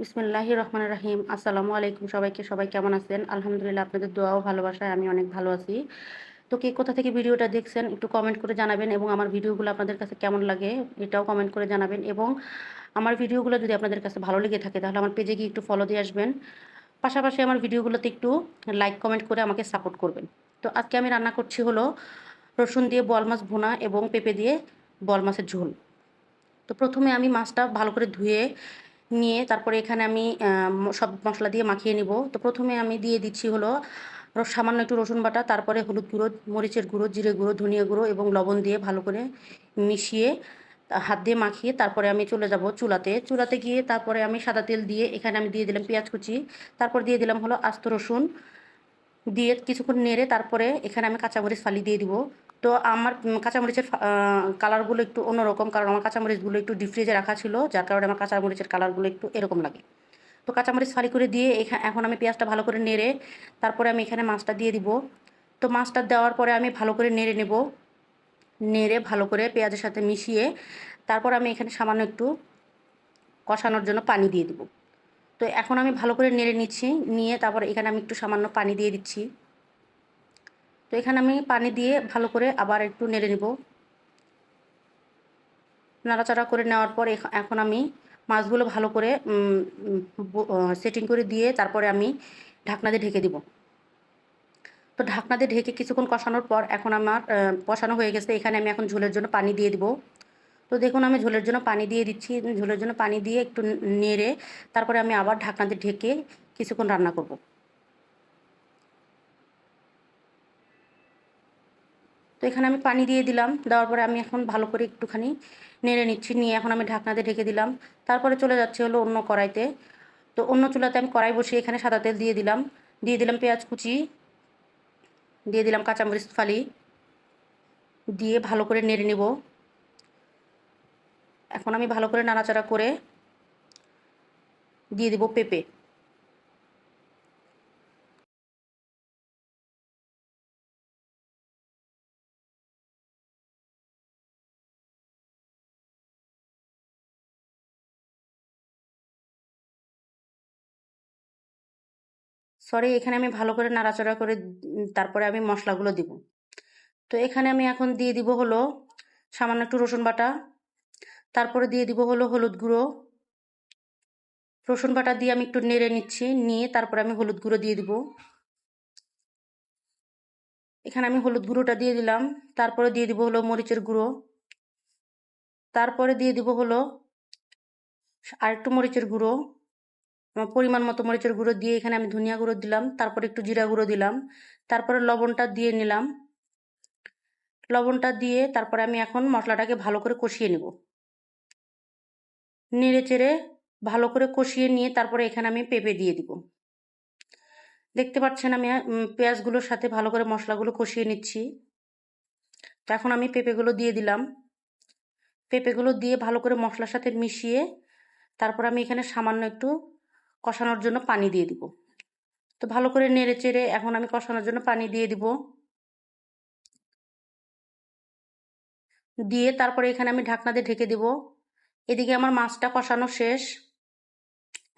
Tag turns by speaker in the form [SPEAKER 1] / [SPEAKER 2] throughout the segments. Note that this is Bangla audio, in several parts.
[SPEAKER 1] বিসমুল্লাহ রহমান রাহিম। আসসালামু আলাইকুম সবাইকে। সবাই কেমন আছেন? আলহামদুলিল্লাহ, আপনাদের দোয়াও ভালোবাসায় আমি অনেক ভালো আছি। তো কে কোথা থেকে ভিডিওটা দেখছেন, একটু কমেন্ট করে জানাবেন এবং আমার ভিডিওগুলো আপনাদের কাছে কেমন লাগে এটাও কমেন্ট করে জানাবেন এবং আমার ভিডিওগুলো যদি আপনাদের কাছে ভালো লেগে থাকে, তাহলে আমার পেজে গিয়ে একটু ফলো দিয়ে আসবেন। পাশাপাশি আমার ভিডিওগুলোতে একটু লাইক কমেন্ট করে আমাকে সাপোর্ট করবেন। তো আজকে আমি রান্না করছি হলো রসুন দিয়ে বল মাছ ভুনা এবং পেঁপে দিয়ে বল মাছের ঝোল। তো প্রথমে আমি মাছটা ভালো করে ধুয়ে নিয়ে তারপরে এখানে আমি সব মশলা দিয়ে মাখিয়ে নিব। তো প্রথমে আমি দিয়ে দিচ্ছি হলো সামান্য একটু রসুন বাটা, তারপরে হলুদ গুঁড়ো, মরিচের গুঁড়ো, জিরে গুঁড়ো, ধনিয়া গুঁড়ো এবং লবণ দিয়ে ভালো করে মিশিয়ে হাত দিয়ে মাখিয়ে তারপরে আমি চলে যাব চুলাতে। চুলাতে গিয়ে তারপরে আমি সাদা তেল দিয়ে এখানে আমি দিয়ে দিলাম পেঁয়াজ কুচি, তারপর দিয়ে দিলাম হলো আস্ত রসুন, দিয়ে কিছুক্ষণ নেড়ে তারপরে এখানে আমি কাঁচামরিচ ফালি দিয়ে দিব। তো আমার কাঁচামরিচের কালারগুলো একটু অন্যরকম, কারণ আমার কাঁচামরিচগুলো একটু ডিপ ফ্রিজে রাখা ছিল, যার কারণে আমার কাঁচামরিচের কালারগুলো একটু এরকম লাগে। তো কাঁচামরিচ ফালি করে দিয়ে এখানে এখন আমি পেঁয়াজটা ভালো করে নেড়ে, তারপরে আমি এখানে মাছটা দিয়ে দিব। তো মাছটা দেওয়ার পরে আমি ভালো করে নেড়ে নেব। নেড়ে ভালো করে পেঁয়াজের সাথে মিশিয়ে, তারপর আমি এখানে সামান্য একটু কষানোর জন্য পানি দিয়ে দিব। তো এখন আমি ভালো করে নেড়ে নিচ্ছি, নিয়ে তারপর এখানে আমি একটু সামান্য পানি দিয়ে দিচ্ছি। তো এখানে আমি পানি দিয়ে ভালো করে আবার একটু নেড়ে নেব। নাড়াচাড়া করে নেওয়ার পর এখন আমি মাছগুলো ভালো করে সেটিং করে দিয়ে তারপরে আমি ঢাকনা দিয়ে ঢেকে দিব। তো ঢাকনা দিয়ে ঢেকে কিছুক্ষণ কষানোর পর এখন আমার কষানো হয়ে গেছে। এখানে আমি এখন ঝোলের জন্য পানি দিয়ে দিব। তো দেখুন আমি ঝোলের জন্য পানি দিয়ে দিচ্ছি। ঝোলের জন্য পানি দিয়ে একটু নেড়ে তারপরে আমি আবার ঢাকনা দিয়ে ঢেকে কিছুক্ষণ রান্না করব। তো এখানে আমি পানি দিয়ে দিলাম, দেওয়ার পরে আমি এখন ভালো করে একটুখানি নেড়ে নিচ্ছি, নিয়ে এখন আমি ঢাকনাতে ঢেকে দিলাম। তারপরে চলে যাচ্ছে হলো অন্য কড়াইতে। তো অন্য চুলাতে আমি কড়াই বসিয়ে এখানে সাদা তেল দিয়ে দিলাম। দিয়ে দিলাম পেঁয়াজ কুচি, দিয়ে দিলাম কাঁচামরিচ ফালি। দিয়ে ভালো করে নেড়ে নেব। এখন আমি ভালো করে নাড়াচাড়া করে দিয়ে দেবো পেঁপে। সরি এখানে আমি ভালো করে নাড়াচাড়া করে তারপরে আমি মশলাগুলো দিব। তো এখানে আমি এখন দিয়ে দিব হলো সামান্য একটু রসুন বাটা, তারপরে দিয়ে দিব হলো হলুদ গুঁড়ো। রসুন বাটা দিয়ে আমি একটু নেড়ে নিচ্ছি, নিয়ে তারপরে আমি হলুদ গুঁড়ো দিয়ে দিব। এখানে আমি হলুদ গুঁড়োটা দিয়ে দিলাম, তারপরে দিয়ে দিব হলো মরিচের গুঁড়ো। তারপরে দিয়ে দিব হলো আরেকটু মরিচের গুঁড়ো। পরিমাণ মতো মরিচের গুঁড়ো দিয়ে এখানে আমি ধনিয়া গুঁড়ো দিলাম, তারপরে একটু জিরা গুঁড়ো দিলাম, তারপরে লবণটা দিয়ে নিলাম। লবণটা দিয়ে তারপরে আমি এখন মশলাটাকে ভালো করে কষিয়ে নেব। নেড়ে চেড়ে ভালো করে কষিয়ে নিয়ে তারপরে এখানে আমি পেঁপে দিয়ে দিব। দেখতে পাচ্ছেন আমি পেঁয়াজগুলোর সাথে ভালো করে মশলাগুলো কষিয়ে নিচ্ছি। তো এখন আমি পেঁপেগুলো দিয়ে দিলাম। পেঁপেগুলো দিয়ে ভালো করে মশলার সাথে মিশিয়ে তারপর আমি এখানে সামান্য একটু কষানোর জন্য পানি দিয়ে দিব। তো ভালো করে নেড়ে চেড়ে এখন আমি কষানোর জন্য পানি দিয়ে দিব। দিয়ে তারপরে এখানে আমি ঢাকনা দিয়ে ঢেকে দিব। এদিকে আমার মাছটা কষানো শেষ।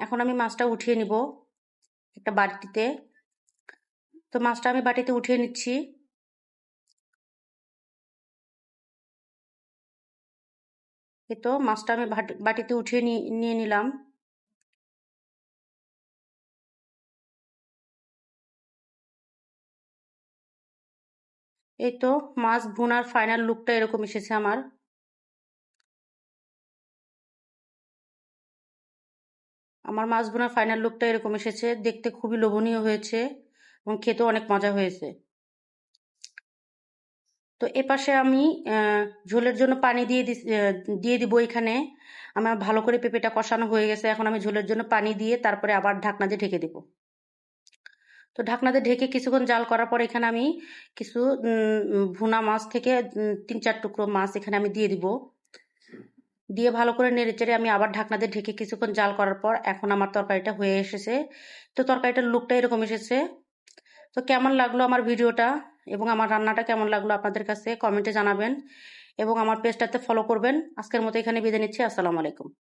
[SPEAKER 1] এখন আমি মাছটা উঠিয়ে নিব একটা বাটিতে। তো মাছটা আমি বাটিতে উঠিয়ে নিচ্ছি। তো মাছটা আমি বাটিতে উঠিয়ে নিয়ে নিলাম। এই তো, মাছ ভুনার ফাইনাল লুকটা এরকম এসেছে আমার। আমার মাছ ভুনার ফাইনাল লুকটা এরকম এসেছে, দেখতে খুবই লোভনীয় হয়েছে এবং খেতেও অনেক মজা হয়েছে। তো এপাশে আমি ঝোলের জন্য পানি দিয়ে দিয়ে দিব এখানে। আমার ভালো করে পেঁপেটা কষানো হয়ে গেছে, এখন আমি ঝোলের জন্য পানি দিয়ে তারপরে আবার ঢাকনা দিয়ে ঢেকে দেবো। তো ঢাকনাতে ঢেকে কিছুক্ষণ জাল করার পর এখানে আমি কিছু ভুনা মাছ থেকে তিন চার টুকরো মাছ এখানে আমি দিয়ে দিব। দিয়ে ভালো করে নেড়ে চেড়ে আমি আবার ঢাকনাতে ঢেকে কিছুক্ষণ জাল করার পর এখন আমার তরকারিটা হয়ে এসেছে। তো তরকারিটার লুকটা এরকম এসেছে। তো কেমন লাগল আমার ভিডিওটা এবং আমার রান্নাটা কেমন লাগল আপনাদের কাছে কমেন্টে জানাবেন এবং আমার পেজটাতে ফলো করবেন। আজকের মতো এখানে বিদায় নিচ্ছি। আসসালামু আলাইকুম।